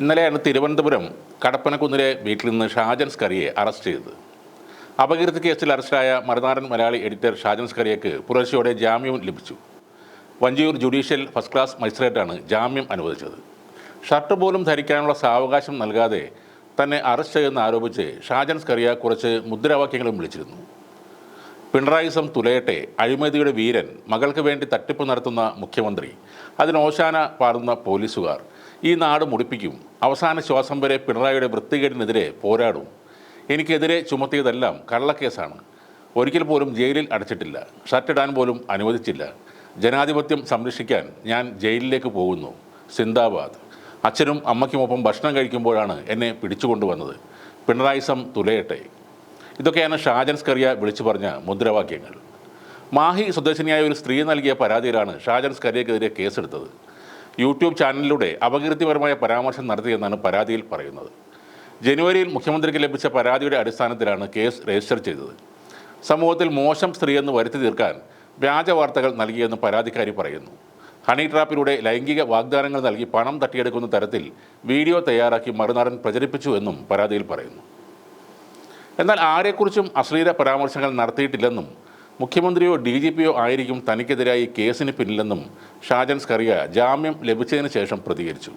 ഇന്നലെയാണ് തിരുവനന്തപുരം കടപ്പനക്കുന്നിലെ വീട്ടിൽ നിന്ന് ഷാജൻ സ്കറിയെ അറസ്റ്റ് ചെയ്തത്. അപകീർത്തി കേസിൽ അറസ്റ്റായ മറുനാടൻ മലയാളി എഡിറ്റർ ഷാജൻ സ്കറിയക്ക് പുലർച്ചയോടെ ജാമ്യം ലഭിച്ചു. വഞ്ചിയൂർ ജുഡീഷ്യൽ ഫസ്റ്റ് ക്ലാസ് മജിസ്ട്രേറ്റാണ് ജാമ്യം അനുവദിച്ചത്. ഷർട്ട് പോലും ധരിക്കാനുള്ള സാവകാശം നൽകാതെ തന്നെ അറസ്റ്റ് ചെയ്യുന്ന ആരോപിച്ച് ഷാജൻ സ്കറിയ കുറച്ച് മുദ്രാവാക്യങ്ങളും വിളിച്ചിരുന്നു. പിണറായിസം തുലയട്ടെ അഴിമതിയുടെ വീരൻ മകൾക്ക് വേണ്ടി തട്ടിപ്പ് നടത്തുന്ന മുഖ്യമന്ത്രി അതിനോശാന പാടുന്ന പോലീസുകാർ ഈ നാട് മുടിപ്പിക്കും. അവസാന ശ്വാസം വരെ പിണറായിയുടെ വൃത്തികേടിനെതിരെ പോരാടും. എനിക്കെതിരെ ചുമത്തിയതെല്ലാം കള്ളക്കേസാണ്. ഒരിക്കൽ പോലും ജയിലിൽ അടച്ചിട്ടില്ല. ഷർട്ടിടാൻ പോലും അനുവദിച്ചില്ല. ജനാധിപത്യം സംരക്ഷിക്കാൻ ഞാൻ ജയിലിലേക്ക് പോകുന്നു. സിന്ദാബാദ്. അച്ഛനും അമ്മയ്ക്കുമൊപ്പം ഭക്ഷണം കഴിക്കുമ്പോഴാണ് എന്നെ പിടിച്ചുകൊണ്ടുവന്നത്. പിണറായിസം തുലയട്ടെ. ഇതൊക്കെയാണ് ഷാജൻ സ്കറിയ വിളിച്ചു പറഞ്ഞ മുദ്രാവാക്യങ്ങൾ. മാഹി സ്വദേശിനിയായ ഒരു സ്ത്രീ നൽകിയ പരാതിയിലാണ് ഷാജൻ സ്കറിയക്കെതിരെ കേസെടുത്തത്. യൂട്യൂബ് ചാനലിലൂടെ അപകീർത്തിപരമായ പരാമർശം നടത്തിയെന്നാണ് പരാതിയിൽ പറയുന്നത്. ജനുവരിയിൽ മുഖ്യമന്ത്രിക്ക് ലഭിച്ച പരാതിയുടെ അടിസ്ഥാനത്തിലാണ് കേസ് രജിസ്റ്റർ ചെയ്തത്. സമൂഹത്തിൽ മോശം സ്ത്രീയെന്ന് വരുത്തി തീർക്കാൻ വ്യാജ വാർത്തകൾ നൽകിയെന്ന് പരാതിക്കാരി പറയുന്നു. ഹണി ട്രാപ്പിലൂടെ ലൈംഗിക വാഗ്ദാനങ്ങൾ നൽകി പണം തട്ടിയെടുക്കുന്ന തരത്തിൽ വീഡിയോ തയ്യാറാക്കി മറുനാടൻ പ്രചരിപ്പിച്ചു എന്നും പരാതിയിൽ പറയുന്നു. എന്നാൽ ആരെക്കുറിച്ചും അശ്ലീല പരാമർശങ്ങൾ നടത്തിയിട്ടില്ലെന്നും മുഖ്യമന്ത്രിയോ ഡി ജി പിയോ ആയിരിക്കും തനിക്കെതിരായി കേസിന് പിന്നിലെന്നും ഷാജൻ സ്കറിയ ജാമ്യം ലഭിച്ചതിന് ശേഷം പ്രതികരിച്ചു.